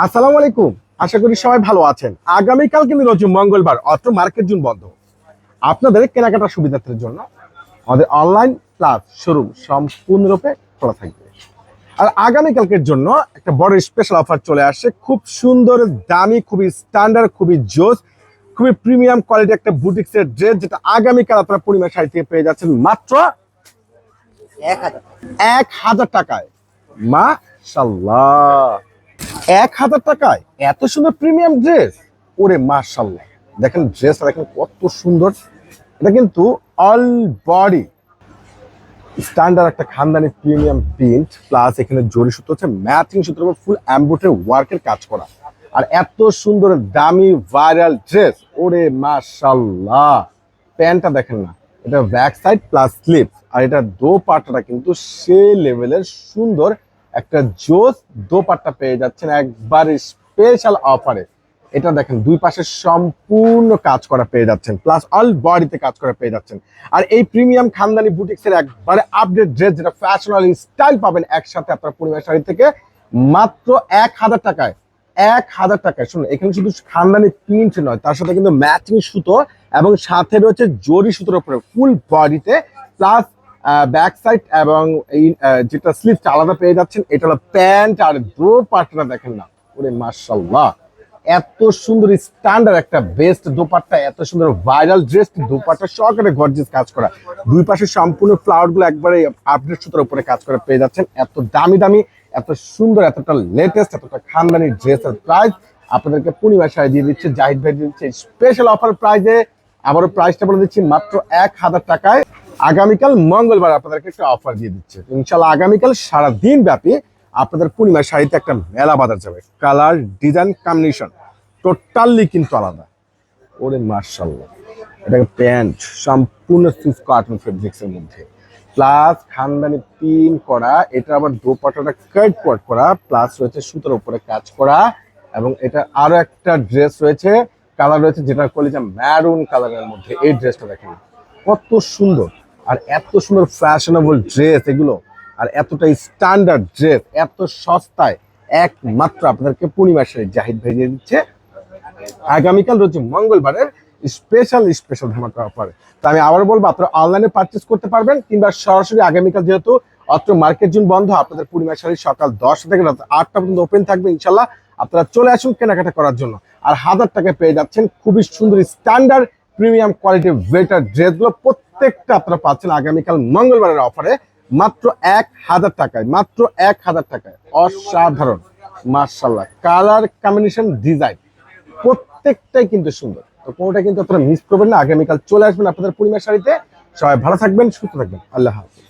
আসসালামু আলাইকুম। আশা করি সবাই ভালো আছেন। আগামীকাল কিন্তু রয়েছে মঙ্গলবার অত্র মার্কেট জুন বন্ধ। আপনাদের কেনাকাটার সুবিধার্থের জন্য আমাদের অনলাইন প্লাস শোরুম সম্পূর্ণরূপে খোলা থাকবে। আর আগামীকালকের জন্য একটা বড় স্পেশাল অফার চলে আসছে খুব সুন্দর দামি খুবই স্ট্যান্ডার্ড খুবই জোস খুবই প্রিমিয়াম কোয়ালিটি একটা বুটিক্সের ড্রেস যেটা আগামীকাল আপনারা পূর্ণিমা শাড়ি থেকে পেয়ে যাচ্ছেন মাত্র এক হাজার টাকায়। মাশাল্লাহ। এক হাজার টাকায় এত সুন্দর প্রিমিয়াম ড্রেস? ওরে মাশাল্লাহ দেখেন ড্রেসটা দেখেন কত সুন্দর। এটা কিন্তু অল বডি। স্ট্যান্ডার্ড একটা খানদানি প্রিমিয়াম প্রিন্ট, প্লাস এখানে জরি সুতো হচ্ছে ম্যাচিং সুতোর ফুল অ্যাম্বোটের ওয়ার্কের কাজ করা। আর এত সুন্দর দামি ভাইরাল ড্রেস, ওরে মাশাল্লাহ প্যান্টটা দেখেন না, এটা ব্যাক সাইড প্লাস স্লিপ। আর এটা দো পাটটা কিন্তু সে লেভেলের সুন্দর একটা জোস দো পাটটা পেয়ে যাচ্ছেন একবার স্পেশাল অফারে এটা দেখেন, দুই পাশে সম্পূর্ণ কাজ করা পেয়ে যাচ্ছেন প্লাস অল বডিতে কাজ করা পেয়ে যাচ্ছেন। আর এই প্রিমিয়াম খানদানি বুটিক্সের একবারে আপডেট ড্রেস যেটা ফ্যাশনাল স্টাইল পাবেন একসাথে আপনার পরিবার শাড়ি থেকে, মাত্র এক হাজার টাকায়, এক হাজার টাকায়। শুনুন, এখানে শুধু খানদানি প্রিন্ট নয়, তার সাথে কিন্তু ম্যাচিং সুতো এবং সাথে রয়েছে জরি সুতোর উপরে ফুল বডিতে প্লাস ব্যাক সাইড এবং এই যেটা স্লিভটা আলাদা পেয়ে যাচ্ছেন, এটা হলো প্যান্ট আর দো পাটটা দেখেন না। ওরে মার্শাল্লাহ এত সুন্দর স্ট্যান্ডার্ড একটা বেস্ট দোপাট্টা, এত সুন্দর ভাইরাল ড্রেস দোপাট্টা, সহকারে গর্জিয়াস কাজ করা। দুই পাশে সম্পূর্ণ ফ্লাওয়ারগুলো একবারে আপডেট সুতোর উপরে কাজ করে পেয়ে যাচ্ছেন। এত দামি দামি, এত সুন্দর, এতটা লেটেস্ট এতটা খানদানি ড্রেসের প্রাইস আপনাদেরকে পূর্ণিমা শাড়ি দিয়ে দিচ্ছে, জাহিদ ভাই দিচ্ছে স্পেশাল অফার প্রাইজে আবারও প্রাইসটা বলে দিচ্ছি মাত্র এক হাজার টাকায়। আগামীকাল মঙ্গলবার আপনাদেরকে একটা অফার দিয়ে দিচ্ছে। ইনশাল্লাহ আগামীকাল সারা দিন ব্যাপী আপনাদের পূর্ণিমা শাড়িতে একটা মেলা বাজার যাবে। কালার ডিজাইন কম্বিনেশন টোটালি কিন্তু আলাদা। ওরে মার্শাল্লাহ এটা প্যান্ট, সম্পূর্ণ সুইস কার্টুন ফেব্রিক্স এর মধ্যে। প্লাস খানদানি পিন করা, এটা আবার দোপাটাটা কাট কোয়াট করা প্লাস রয়েছে সুতোর উপরে কাজ করা, এবং এটা আরও একটা ড্রেস রয়েছে। কালার রয়েছে যেটা কলিজা ম্যারুন কালারের মধ্যে। এই ড্রেসটা দেখেন, কত সুন্দর। আর এত সুন্দর ফ্যাশনেবল ড্রেস এগুলো, আর এতটা স্ট্যান্ডার্ড ড্রেস এত সস্তায় একমাত্র আপনাদেরকে পূর্ণিমা শাড়ি জাহিদ ভাই দিয়ে দিচ্ছে। আগামীকাল রয়েছে মঙ্গলবারের স্পেশাল স্পেশাল ধামাকা অফার তো আমি আবার বলব, আপনারা অনলাইনে পারচেস করতে পারবেন, কিংবা সরাসরি আগামীকাল যেহেতু অত্র মার্কেট জুন বন্ধ, আপনাদের পূর্ণিমা শাড়ি সকাল দশটা থেকে রাত আটটা পর্যন্ত ওপেন থাকবে ইনশাল্লাহ। আপনারা চলে আসুন কেনাকাটা করার জন্য। আর হাজার টাকায় পেয়ে যাচ্ছেন খুবই সুন্দর স্ট্যান্ডার্ড প্রিমিয়াম কোয়ালিটির ওয়েটার ড্রেসগুলো প্রত্যেকটা আপনারা পাচ্ছেন আগামীকাল মঙ্গলবারের অফারে মাত্র এক হাজার টাকায়, মাত্র এক হাজার টাকায়। অসাধারণ মার্শাল্লাহ কালার কম্বিনেশন ডিজাইন প্রত্যেকটাই কিন্তু সুন্দর। তো কোনোটা কিন্তু আপনারা মিস করবেন না। আগামীকাল চলে আসবেন আপনাদের পূর্ণিমার শাড়িতে। সবাই ভালো থাকবেন, সুস্থ থাকবেন। আল্লাহ হাফিজ।